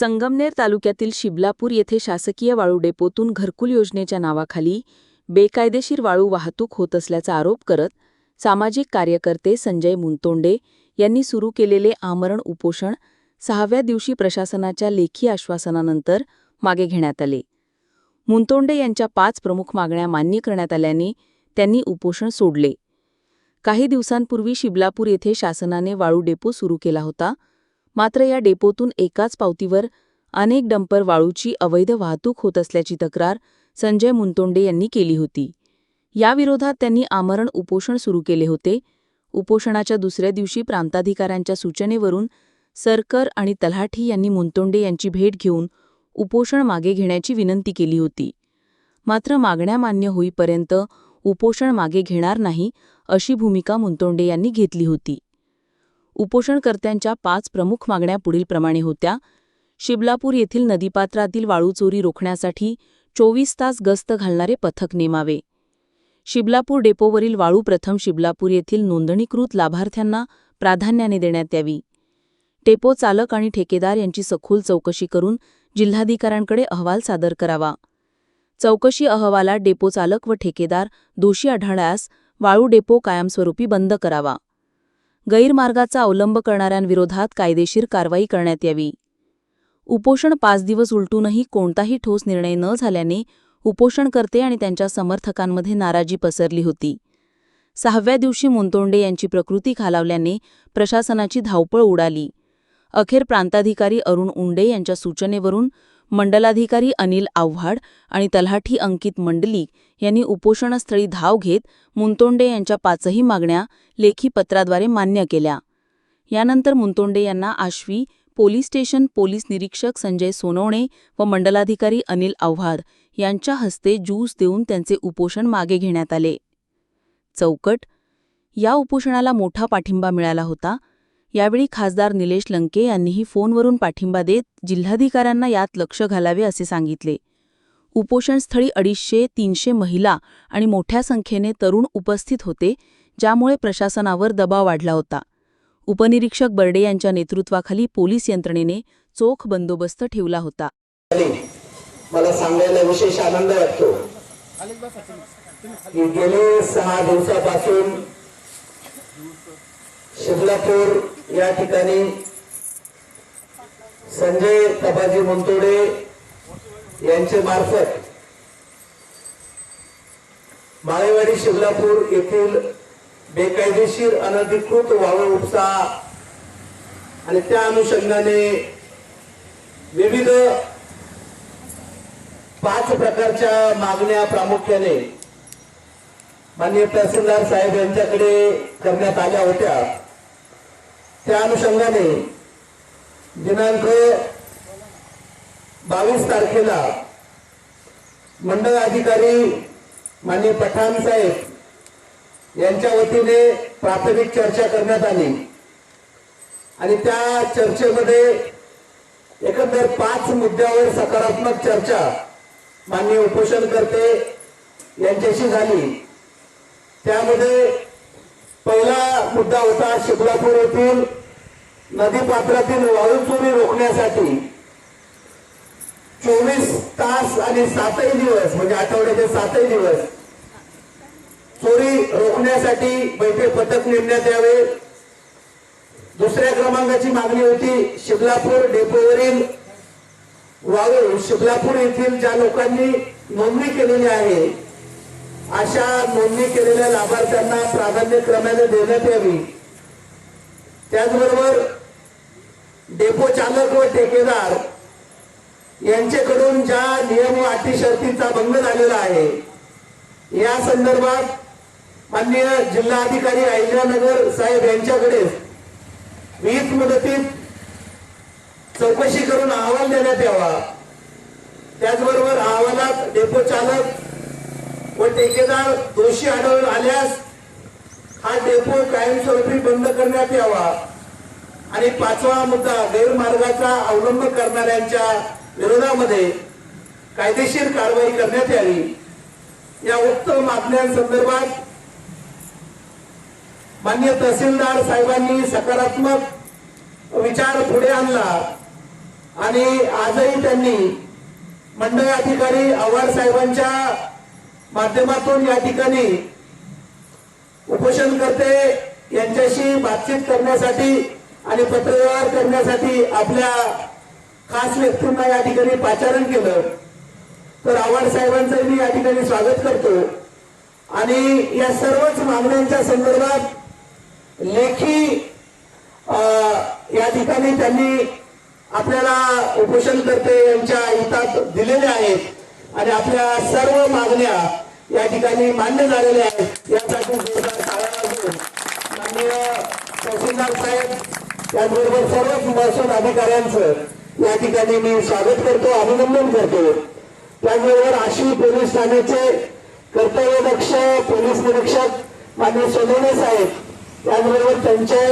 संगमनेर तालुक्यातील शिबलापूर येथे शासकीय वाळू डेपोतून घरकुल योजनेच्या नावाखाली बेकायदेशीर वाळू वाहतूक होत असल्याचा आरोप करत सामाजिक कार्यकर्ते संजय मुनतोंडे यांनी सुरू केलेले आमरण उपोषण सहाव्या दिवशी प्रशासनाच्या लेखी आश्वासनानंतर मागे घेण्यात आले. मुनतोंडे यांच्या पाच प्रमुख मागण्या मान्य करण्यात आल्याने त्यांनी उपोषण सोडले. काही दिवसांपूर्वी शिबलापूर येथे शासनाने वाळू डेपो सुरू केला होता. मात्र या डेपोतून एकाच पावतीवर अनेक डंपर वाळूची अवैध वाहतूक होत असल्याची तक्रार संजय मुनतोंडे यांनी केली होती. याविरोधात त्यांनी आमरण उपोषण सुरू केले होते. उपोषणाच्या दुसऱ्या दिवशी प्रांताधिकाऱ्यांच्या सूचनेवरून सरकर आणि तलाठी यांनी मुनतोंडे यांची भेट घेऊन उपोषण मागे घेण्याची विनंती केली होती. मात्र मागण्या मान्य होईपर्यंत उपोषण मागे घेणार नाही अशी भूमिका मुनतोंडे यांनी घेतली होती. उपोषणकर्त्यांच्या पाच प्रमुख मागण्या पुढीलप्रमाणे होत्या. शिबलापूर येथील नदीपात्रातील वाळू चोरी रोखण्यासाठी चोवीस तास गस्त घालणारे पथक नेमावे. शिबलापूर डेपोवरील वाळू प्रथम शिबलापूर येथील नोंदणीकृत लाभार्थ्यांना प्राधान्याने देण्यात यावी. डेपो चालक आणि ठेकेदार यांची सखोल चौकशी करून जिल्हाधिकाऱ्यांकडे अहवाल सादर करावा. चौकशी अहवालात डेपो चालक व ठेकेदार दोषी आढळल्यास वाळू डेपो कायमस्वरूपी बंद करावा. गैरमार्गाचा अवलंब करणाऱ्यांविरोधात कायदेशीर कारवाई करण्यात यावी. उपोषण पाच दिवस उलटूनही कोणताही ठोस निर्णय न झाल्याने उपोषणकर्ते आणि त्यांच्या समर्थकांमध्ये नाराजी पसरली होती. सहाव्या दिवशी मुनतोंडे यांची प्रकृती खालावल्याने प्रशासनाची धावपळ उडाली. अखेर प्रांताधिकारी अरुण उंडे यांच्या सूचनेवरून मंडलाधिकारी अनिल आव्हाड आणि तलाठी अंकित मंडली यांनी उपोषणस्थळी धाव घेत मुंतोंडे यांच्या पाचही मागण्या लेखी पत्राद्वारे मान्य केल्या. यानंतर मुंतोंडे यांना आश्वी पोलीस स्टेशन पोलीस निरीक्षक संजय सोनवणे व मंडलाधिकारी अनिल आव्हाड यांच्या हस्ते ज्यूस देऊन त्यांचे उपोषण मागे घेण्यात आले. चौकट. या उपोषणाला मोठा पाठिंबा मिळाला होता. यावेळी खासदार निलेश लंके यांनीही फोनवरून पाठिंबा देत जिल्हाधिकाऱ्यांना यात लक्ष घालावे असे सांगितले. उपोषणस्थळी अडीचशे तीनशे महिला आणि मोठ्या संख्येने तरुण उपस्थित होते ज्यामुळे प्रशासनावर दबाव वाढला होता. उपनिरीक्षक बर्डे यांच्या नेतृत्वाखाली पोलीस यंत्रणेने चोख बंदोबस्त ठेवला होता. मला सांगायला विशेष आनंद वाटतो गेले सहा दिवसापासून शिबलापूर या ठिकाणी संजय तपाजी मुंतोडे यांचे मार्फत माळेवाडी शिवलापूर येथील बेकायदेशीर अनधिकृत वाळू उपसा आणि त्या अनुषंगाने विविध पाच प्रकारच्या मागण्या प्रामुख्याने माननीय तहसीलदार साहेब यांच्याकडे करण्यात आल्या होत्या. त्या अनुषंगाने दिनांक बावीस तारखेला मंडळ अधिकारी माननीय पठाण साहेब यांच्या वतीने प्राथमिक चर्चा करण्यात आली. आणि त्या चर्चेमध्ये एकंदर पाच मुद्द्यावर सकारात्मक चर्चा माननीय उपोषणकर्ते यांच्याशी झाली. त्यामध्ये पहिला मुद्दा होता शिबलापूर येथील नदीपात्रातील वाळू चोरी रोखण्यासाठी. चोवीस तास आणि सातही दिवस म्हणजे आठवड्याचे सातही दिवस चोरी रोखण्यासाठी बैठे पथक नेमण्यात यावे. दुसऱ्या क्रमांकाची मागणी होती शिबलापूर डेपोवरील वाळू. शिबलापूर येथील ज्या लोकांनी नोंदणी केलेली आहे अशा नोंदणी केलेल्या लाभार्थ्यांना प्राधान्यक्रमाने देण्यात यावी. त्याचबरोबर डेपो चालक व ठेकेदार यांच्याकडून ज्या नियम व अटी शर्तींचा भंग झालेला आहे या संदर्भात माननीय जिल्हाधिकारी अहिल्यानगर साहेब यांच्याकडे वीज मुदतीत चौकशी करून अहवाल देण्यात यावा. त्याचबरोबर अहवालात डेपो चालक व ठेकेदार दोषी आढळून आल्यास हा डेपो कायमस्वरूपी बंद करण्यात यावा. आणि पाचवा मुद्दा गैरमार्गाचा अवलंब करणाऱ्यांच्या विरोधामध्ये कायदेशीर कारवाई करण्यात यावी. या उक्त मागण्यांसंदर्भात मान्य तहसीलदार साहेबांनी सकारात्मक विचार पुढे आणला आणि आजही त्यांनी मंडळ अधिकारी आव्हाड साहेबांच्या माध्यमातून या ठिकाणी उपोषणकर्ते यांच्याशी बातचीत करण्यासाठी आणि पत्रव्यवहार करण्यासाठी आपल्या खास व्यक्तींना या ठिकाणी पाचारण केलं. तर आव्हाड साहेबांचं मी या ठिकाणी स्वागत करतो. आणि या सर्वच मागण्यांच्या संदर्भात लेखी या ठिकाणी त्यांनी आपल्याला उपोषणकर्ते यांच्या हितात दिलेले आहेत. आणि आपल्या सर्व मागण्या या ठिकाणी मान्य झालेले आहेत. यासाठी जोरदार टाळ्या वाजवून माननीय तहसीलदार साहेब त्याचबरोबर सर्वच महसूल अधिकाऱ्यांचं या ठिकाणी मी स्वागत करतो अभिनंदन करतो. त्याचबरोबर आशी पोलीस ठाण्याचे कर्तव्यदक्ष पोलीस निरीक्षक माननीय सोनवणे साहेब त्याचबरोबर त्यांचे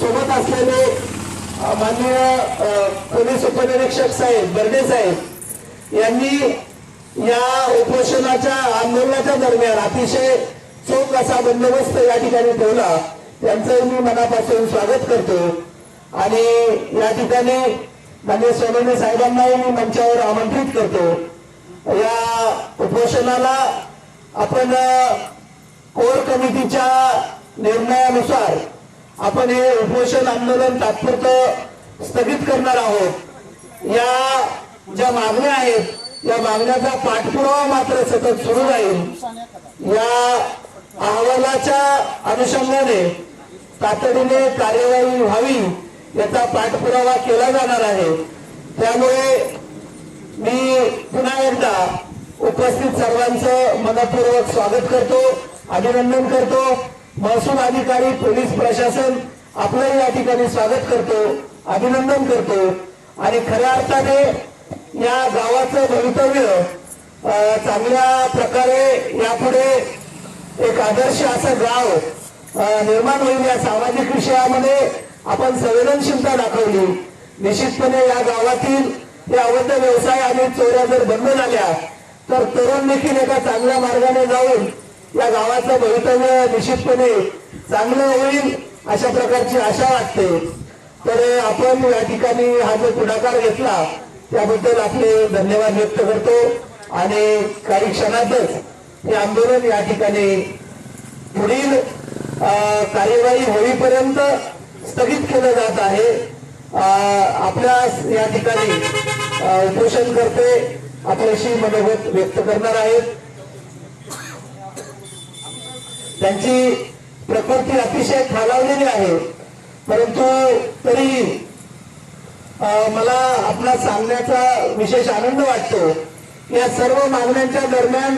सोबत असलेले माननीय पोलीस उपनिरीक्षक साहेब बर्डे साहेब यांनी या उपोषणाच्या आंदोलनाच्या दरम्यान अतिशय चोख असा बंदोबस्त या ठिकाणी ठेवला. त्यांचं मी मनापासून स्वागत करतो. आणि या ठिकाणी माननीय सोनवणे साहेबांनाही मी मंचावर आमंत्रित करतो. या उपोषणाला आपण कोर कमिटीच्या निर्णयानुसार आपण हे उपोषण आंदोलन तात्पुरतं स्थगित करणार आहोत. या ज्या मागण्या आहेत या मागण्याचा पाठपुरावा मात्र सतत सुरू राहील. या अहवालाच्या अनुषंगाने तातडीने कार्यवाही व्हावी याचा पाठपुरावा केला जाणार आहे. त्यामुळे मी पुन्हा एकदा उपस्थित सर्वांचं मनपूर्वक स्वागत करतो अभिनंदन करतो. महसूल अधिकारी पोलीस प्रशासन आपलंही या ठिकाणी स्वागत करतो अभिनंदन करतो. आणि खऱ्या अर्थाने या गावाचं भवितव्य चांगल्या प्रकारे यापुढे एक आदर्श असं गाव निर्माण होईल या सामाजिक विषयामध्ये आपण संवेदनशीलता दाखवली. निश्चितपणे या गावातील हे अवैध व्यवसाय आणि चोऱ्या जर बंद झाल्या तर तरुण देखील एका चांगल्या मार्गाने जाऊन या गावाचं भवितव्य निश्चितपणे चांगलं होईल अशा प्रकारची आशा वाटते. तर आपण या ठिकाणी हा जो पुढाकार घेतला त्याबद्दल आपले धन्यवाद व्यक्त करतो. आणि काही क्षणातच हे आंदोलन या ठिकाणी पुढील कार्यवाही होईपर्यंत स्थगित केलं जात आहे. आपल्या या ठिकाणी उपोषण करते आपल्याशी मनोगत व्यक्त करणार आहेत. त्यांची प्रकृती अतिशय खालावलेली आहे. परंतु तरी मला आपला सांगण्याचा विशेष आनंद वाटतो. या सर्व मागण्यांच्या दरम्यान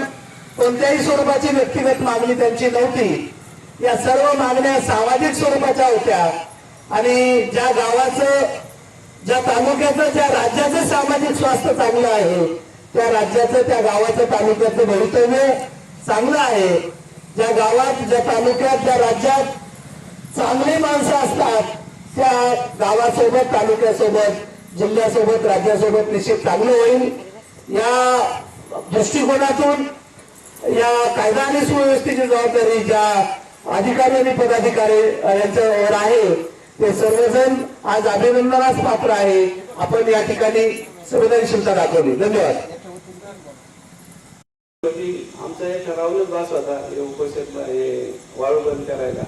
कोणत्याही स्वरूपाची व्यक्तिगत मागणी त्यांची नव्हती. या सर्व मागण्या सामाजिक स्वरूपाच्या होत्या. आणि ज्या गावाचं ज्या तालुक्याचं ज्या राज्याचं सामाजिक स्वास्थ्य चांगलं आहे त्या राज्याचं त्या गावाचं तालुक्याचं भवितव्य चांगलं आहे. ज्या गावात ज्या तालुक्यात ज्या राज्यात चांगली माणसं असतात त्या गावासोबत तालुक्यासोबत जिल्ह्यासोबत राज्यासोबत निश्चित चांगलं होईल. या दृष्टिकोनातून या कायदा आणि सुव्यवस्थेची जबाबदारी ज्या अधिकारी आणि पदाधिकारी यांच्यावर आहे ते सर्वजण आज अभिनंदनास पात्र आहे. आपण या ठिकाणी संवेदनशीलता दाखवली. धन्यवाद. आमचा हे ठरावलंच बास होता हे वाळू बंद करायला.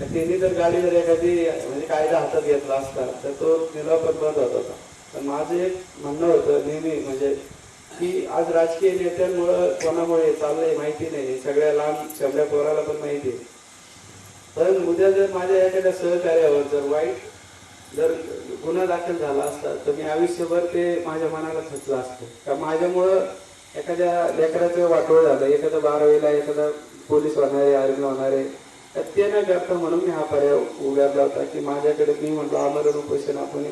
तर त्यांनी जर गाडी जर एखादी म्हणजे कायदा हातात घेतला असता तर तो तिला पण बंद होत होता तर माझं एक म्हणणं होतं नेहमी म्हणजे की आज राजकीय नेत्यांमुळं कोणामुळे चाललंय माहिती नाही. सगळ्या लांब सगळ्या पोराला पण माहिती आहे. पण उद्या जर माझ्या एखाद्या सहकार्यावर जर वाईट जर गुन्हा दाखल झाला असता तर मी आयुष्यभर ते माझ्या मनाला खचलं असतं. का माझ्यामुळं एखाद्या लेकराचं वाटोळ झालं. एखादं बारावीला एखादा पोलीस होणारे आर्मी होणारे तर ते न करता म्हणून मी हा पर्याय उघडला होता की माझ्याकडे मी म्हटलं आमरण उपोषण आपण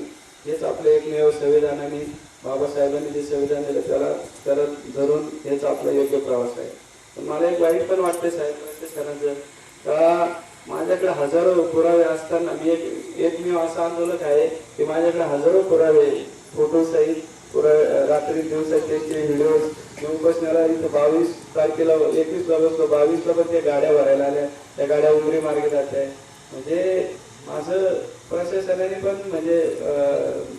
हेच आपलं एकमेव संविधानाने बाबासाहेबांनी जे संविधान दिलं त्याला त्याला धरून हेच आपला योग्य प्रवास आहे. पण मला एक वाईट पण वाटते साहेब प्रत्येक का माझ्याकडे हजारो पुरावे असताना मी एक एकमेव असं आंदोलक आहे की माझ्याकडे हजारो पुरावे फोटो सहित रात्री दिवसाचे त्याचे व्हिडिओज मी बसण्याला इथं बावीस तारखेला एकवीसला बसलो बावीसला पण त्या गाड्या भरायला आल्या. त्या गाड्या उमरी मार्गे जात आहे म्हणजे माझं प्रशासनाने पण म्हणजे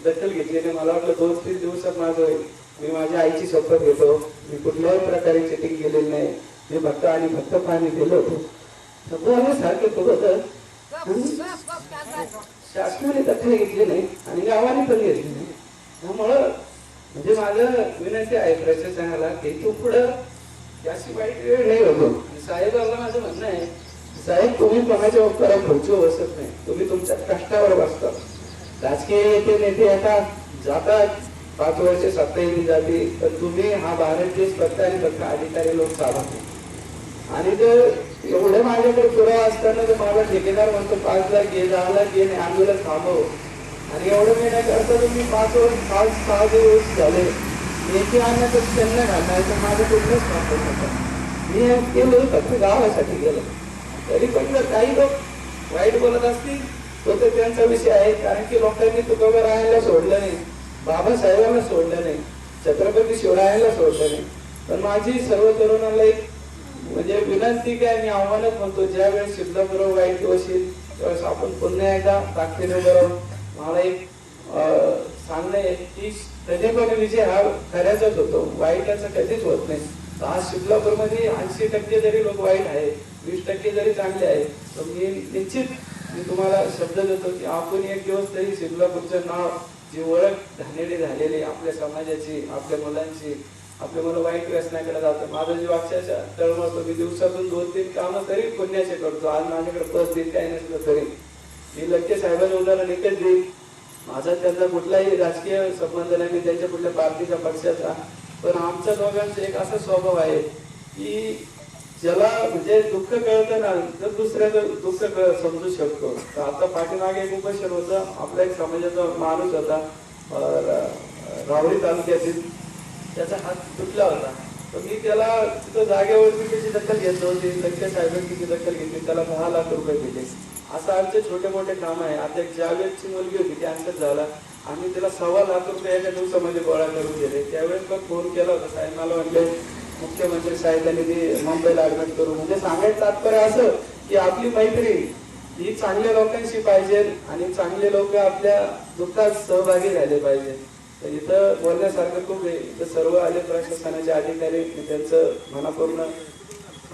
दखल घेतली आणि मला वाटलं दोन तीन दिवसात माझं होईल मी माझ्या आईची शपथ घेतो. मी कुठल्याही प्रकारे चिटिंग केलेली नाही. मी फक्त आणि फक्त पाणी दिलं होतं सगळं आम्ही सारखे होतं शासनाने दखल घेतली नाही आणि गावाने पण घेतली नाही. त्यामुळं म्हणजे माझं विनंती आहे प्रशासनाला की तू पुढं जास्ती वाईट वेळ नाही होतो साहेबांना माझं म्हणणं आहे साहेब तुम्ही कोणाच्या उपकारावर खुर्चीवर बसत नाही. तुम्ही तुमच्या कष्टावर बसता. राजकीय नेते नेते आता जातात. पाच वर्ष सत्ता येते जाते तर तुम्ही हा भारत देश फक्त आणि फक्त अधिकारी लोक चालवतो आणि जर एवढं माझ्याकडे पुरावा असताना जर मला ठेकेदार म्हणतो पाच लाख घे दहा लाख घे आणि आंदोलन थांबव आणि एवढं मी नाही करता तर मी पाच वर्ष पाच सहा दिवस झाले एकी आणण्याचं त्यांना तर माझं कुठलंच मागत नव्हतं. मी गेलो फक्त गावासाठी गेलो. तरी पण जर काही लोक वाईट बोलत असतील तो तर त्यांचा विषय आहे कारण की लोकांनी तुकोबा राहायला सोडलं नाही. बाबासाहेबांना सोडलं नाही. छत्रपती शिवरायांना सोडलं नाही. पण माझी सर्व तरुणाला एक म्हणजे विनंती काय मी आव्हानच म्हणतो ज्यावेळेस वेळेस शिबलाबरोबर वाईट दिवस त्यावेळेस आपण पुन्हा एकदा ताकदीने बरोबर मला एक सांगणं आहे की कधी विजय हा खऱ्याचाच होतो वाईटाचा कधीच होत नाही. तर आज शिबलापूरमध्ये ऐंशी टक्के जरी लोक वाईट आहे वीस टक्के जरी चांगले आहे तर मी निश्चित मी तुम्हाला शब्द देतो की आपण एक दिवस तरी शिकलापूरचं नाव जी ओळख झालेली झालेली आपल्या समाजाची आपल्या मुलांची आपल्या मुलं वाईट व्यसनाकडे जातं माझं जे अक्षरशः तळमळतो. मी दिवसातून दोन तीन कामं तरी पुण्याचे करतो. आज माझ्याकडे पद दिन काही नसलं तरी. मी लक्के साहेबांना उदाहरण एकच देईल. माझा त्यांचा कुठलाही राजकीय संबंध नाही मी त्यांच्या कुठल्या पार्टीचा पक्षाचा. पण आमच्या दोघांचा एक असा स्वभाव आहे की ज्याला म्हणजे दुःख कळतं ना तर दुसऱ्याचं दुःख कळ समजू शकतो. तर आता पाठीमागे एक उपोषण होतं. आपल्या एक समाजाचा माणूस होता रावळी तालुक्यातील. त्याचा हात तुटला होता. तर मी त्याला तिथं जागेवरती त्याची दखल घेतली होती. लक्ष साहेबांची दखल घेतली. त्याला दहा लाख रुपये दिले. असं आमचे छोटे मोठे काम आहे. आता एक जावेदची मुलगी होती कॅन्सर झाला. आम्ही तिला सव्वा लाख रुपये एका दिवसामध्ये गोळा करून दिले. त्यावेळेस पण फोन केला होता साहेब मला म्हणले मुख्यमंत्री साहेबांनी ती मुंबईला ऍडमिट करू. म्हणजे सांगायचं तात्पर्य असं की आपली मैत्री ही चांगल्या लोकांशी पाहिजे आणि चांगले लोक आपल्या दुःखात सहभागी झाले पाहिजे. तर इथं बोलण्यासारखं खूप आहे. इथं सर्व आले प्रशासनाचे अधिकारी त्यांचं मनापूर्ण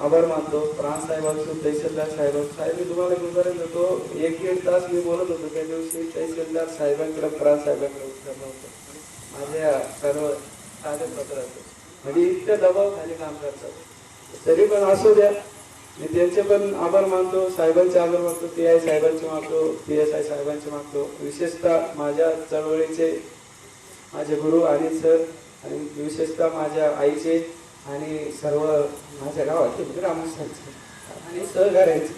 आभार मानतो प्राण साहेब असो तहसीलदार साहेब। असो साहेब मी तुम्हाला एक देतो एक दीड तास मी बोलत होतो त्या दिवशी तहसीलदार साहेबांकडे प्राण साहेबांकडे उत्तर नव्हतं माझ्या सर्व कागदपत्राचं म्हणजे इतक्या दबावाखाली काम करतात तरी पण असू द्या। मी त्यांचे पण आभार मानतो साहेबांचे आभार मानतो पी आय साहेबांचे मानतो पी एस आय साहेबांचे मानतो विशेषतः माझ्या चळवळीचे माझे गुरु आणि सर आणि विशेषतः माझ्या आईचे आणि सर्व माझ्या गावातील ग्रामस्थांचे आणि सहकार्यांचे